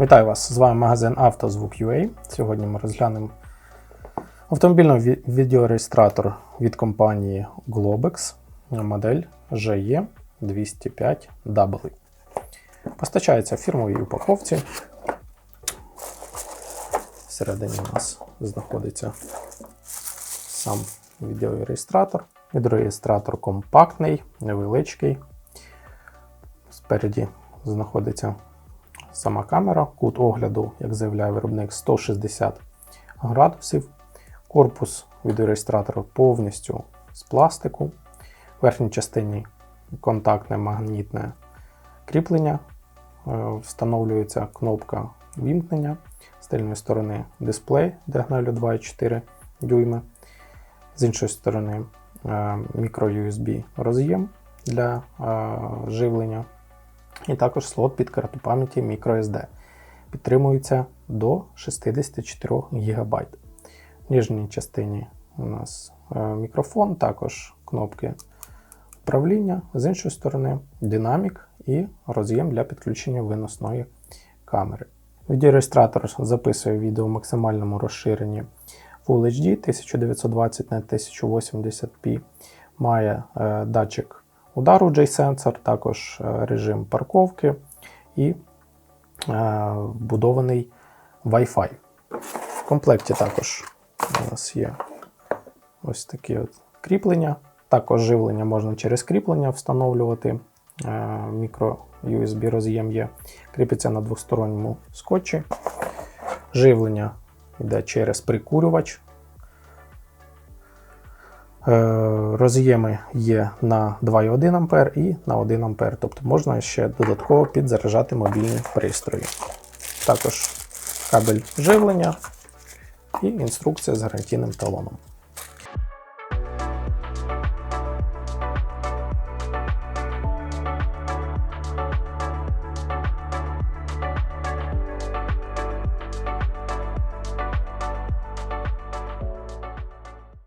Вітаю вас! З вами магазин «Автозвук.UA». Сьогодні ми розглянемо автомобільний відеореєстратор від компанії Globex, модель E GE205W. Постачається в фірмовій упаковці. Всередині у нас знаходиться сам відеореєстратор. Відеореєстратор компактний, невеличкий. Спереді знаходиться сама камера, кут огляду, як заявляє виробник, 160 градусів. Корпус відеореєстратора повністю з пластику. В верхній частині контактне магнітне кріплення. Е, Встановлюється кнопка вімкнення. З тильної сторони дисплей діагоналю 2,4 дюйми. З іншої сторони мікро-USB роз'єм для е, живлення і також слот під карту пам'яті microSD. Підтримується до 64 ГБ. В нижній частині у нас е, мікрофон, також кнопки управління, з іншої сторони динамік і роз'єм для підключення виносної камери. Відеореєстратор записує відео в максимальному розширенні Full HD 1920 на 1080p. Має е, датчик удару J-сенсор, також е, режим парковки і е, вбудований Wi-Fi. В комплекті також у нас є ось такі от кріплення. Також живлення можна через кріплення встановлювати. Е, Мікро USB роз'єм є. Кріпиться на двосторонньому скотчі. Живлення йде через прикурювач. Е, Роз'єми є на 2,1 А і на 1 А, тобто можна ще додатково підзаряджати мобільні пристрої. Також кабель живлення і інструкція з гарантійним талоном.